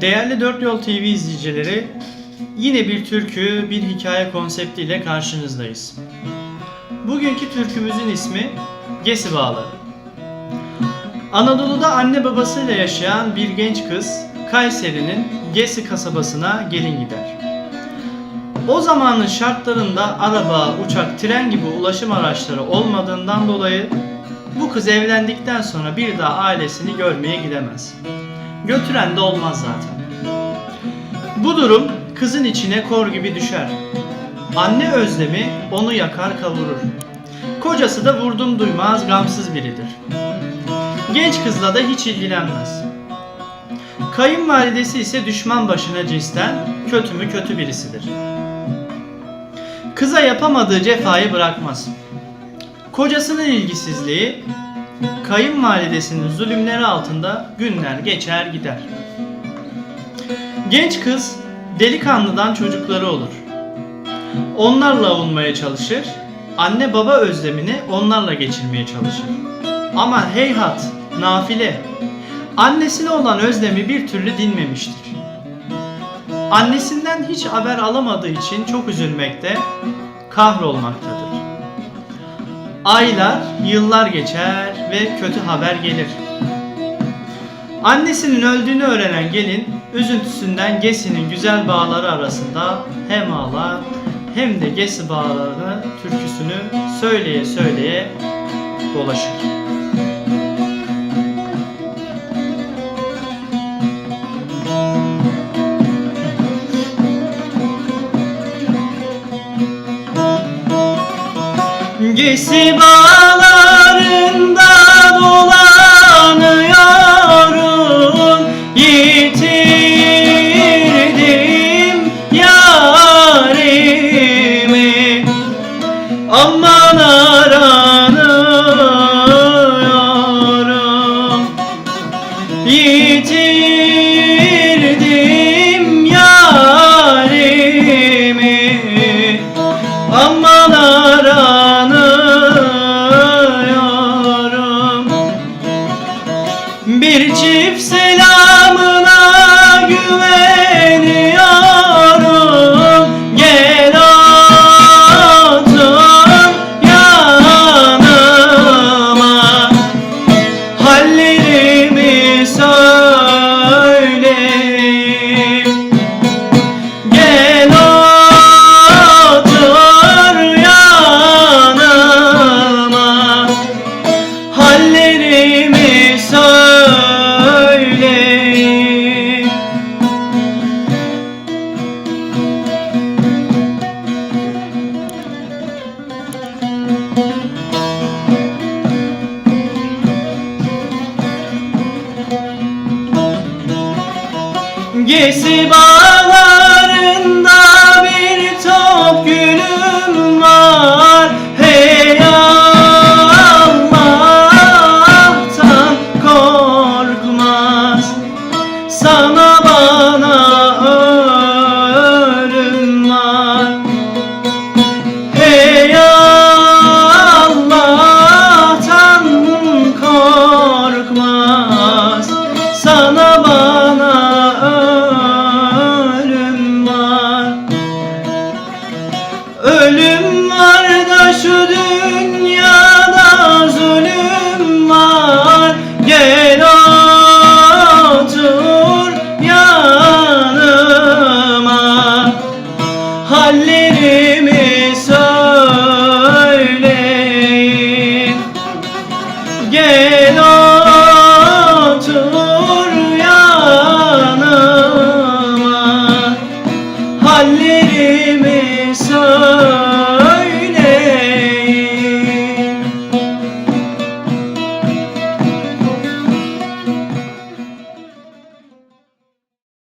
Değerli Dört Yol TV izleyicileri, yine bir türkü, bir hikaye konseptiyle karşınızdayız. Bugünkü türkümüzün ismi Gesi Bağları. Anadolu'da anne babasıyla yaşayan bir genç kız, Kayseri'nin Gesi kasabasına gelin gider. O zamanın şartlarında araba, uçak, tren gibi ulaşım araçları olmadığından dolayı bu kız evlendikten sonra bir daha ailesini görmeye gidemez. Götüren de olmaz zaten. Bu durum kızın içine kor gibi düşer. Anne özlemi onu yakar kavurur. Kocası da vurdum duymaz gamsız biridir. Genç kızla da hiç ilgilenmez. Kayınvalidesi ise düşman başına cinsten kötü mü kötü birisidir. Kıza yapamadığı cefayı bırakmaz. Kocasının ilgisizliği, kayınvalidesinin zulümleri altında günler geçer gider. Genç kız delikanlıdan çocukları olur. Onlarla avunmaya çalışır, anne baba özlemini onlarla geçirmeye çalışır. Ama heyhat, nafile, annesine olan özlemi bir türlü dinmemiştir. Annesinden hiç haber alamadığı için çok üzülmekte, kahrolmaktadır. Aylar, yıllar geçer ve kötü haber gelir. Annesinin öldüğünü öğrenen gelin üzüntüsünden Gesi'nin güzel bağları arasında hem ağlar hem de Gesi bağlarını türküsünü söyleye söyleye dolaşır. Gesi bağlarında dolanıyorum? Yitirdim yarimi. Aman aranıyorum Gesi bağlarında bir top gülüm var I should